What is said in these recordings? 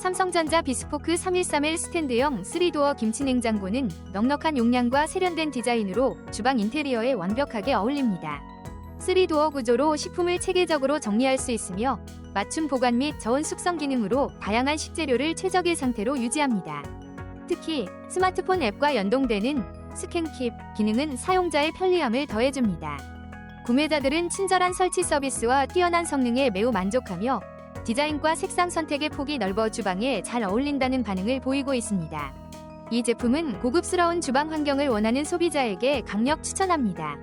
삼성전자 비스포크 313L 스탠드형 3도어 김치냉장고는 넉넉한 용량과 세련된 디자인으로 주방 인테리어에 완벽하게 어울립니다. 3도어 구조로 식품을 체계적으로 정리할 수 있으며 맞춤 보관 및 저온 숙성 기능으로 다양한 식재료를 최적의 상태로 유지합니다. 특히 스마트폰 앱과 연동되는 스캔킵 기능은 사용자의 편리함을 더해줍니다. 구매자들은 친절한 설치 서비스와 뛰어난 성능에 매우 만족하며 디자인과 색상 선택의 폭이 넓어 주방에 잘 어울린다는 반응을 보이고 있습니다. 이 제품은 고급스러운 주방 환경을 원하는 소비자에게 강력 추천합니다.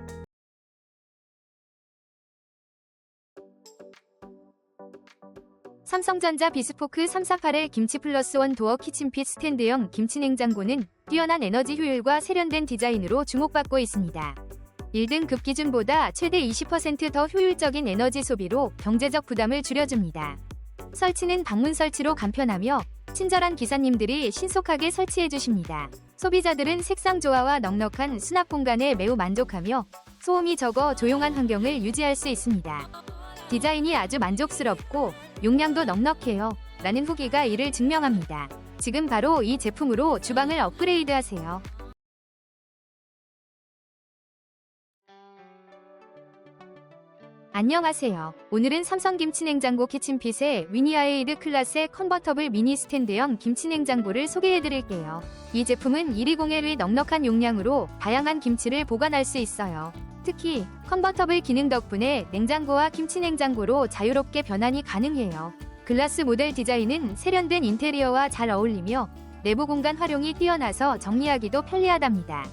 삼성전자 비스포크 348의 김치 플러스 원 도어 키친핏 스탠드형 김치냉장고는 뛰어난 에너지 효율과 세련된 디자인으로 주목받고 있습니다. 1등급 기준보다 최대 20%더 효율적인 에너지 소비로 경제적 부담을 줄여줍니다. 설치는 방문 설치로 간편하며 친절한 기사님들이 신속하게 설치해 주십니다. 소비자들은 색상 조화와 넉넉한 수납 공간에 매우 만족하며 소음이 적어 조용한 환경을 유지할 수 있습니다. 디자인이 아주 만족스럽고 용량도 넉넉해요. 라는 후기가 이를 증명합니다. 지금 바로 이 제품으로 주방을 업그레이드 하세요. 안녕하세요. 오늘은 삼성 김치냉장고 키친핏의 위니아에이드 클래스의 컨버터블 미니 스탠드형 김치냉장고를 소개해드릴게요. 이 제품은 120L의 넉넉한 용량으로 다양한 김치를 보관할 수 있어요. 특히 컨버터블 기능 덕분에 냉장고와 김치냉장고로 자유롭게 변환이 가능해요. 글라스 모델 디자인은 세련된 인테리어와 잘 어울리며 내부 공간 활용이 뛰어나서 정리하기도 편리하답니다.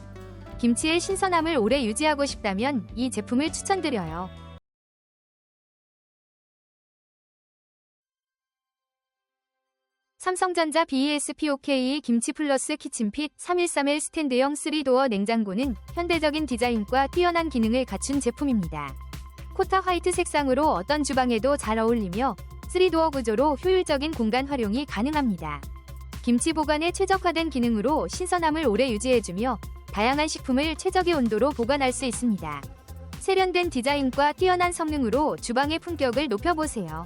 김치의 신선함을 오래 유지하고 싶다면 이 제품을 추천드려요. 삼성전자 BESPOK 김치 플러스 키친핏 313L 스탠드형 3도어 냉장고는 현대적인 디자인과 뛰어난 기능을 갖춘 제품입니다. 코타 화이트 색상으로 어떤 주방에도 잘 어울리며 3도어 구조로 효율적인 공간 활용이 가능합니다. 김치 보관에 최적화된 기능으로 신선함을 오래 유지해주며 다양한 식품을 최적의 온도로 보관할 수 있습니다. 세련된 디자인과 뛰어난 성능으로 주방의 품격을 높여보세요.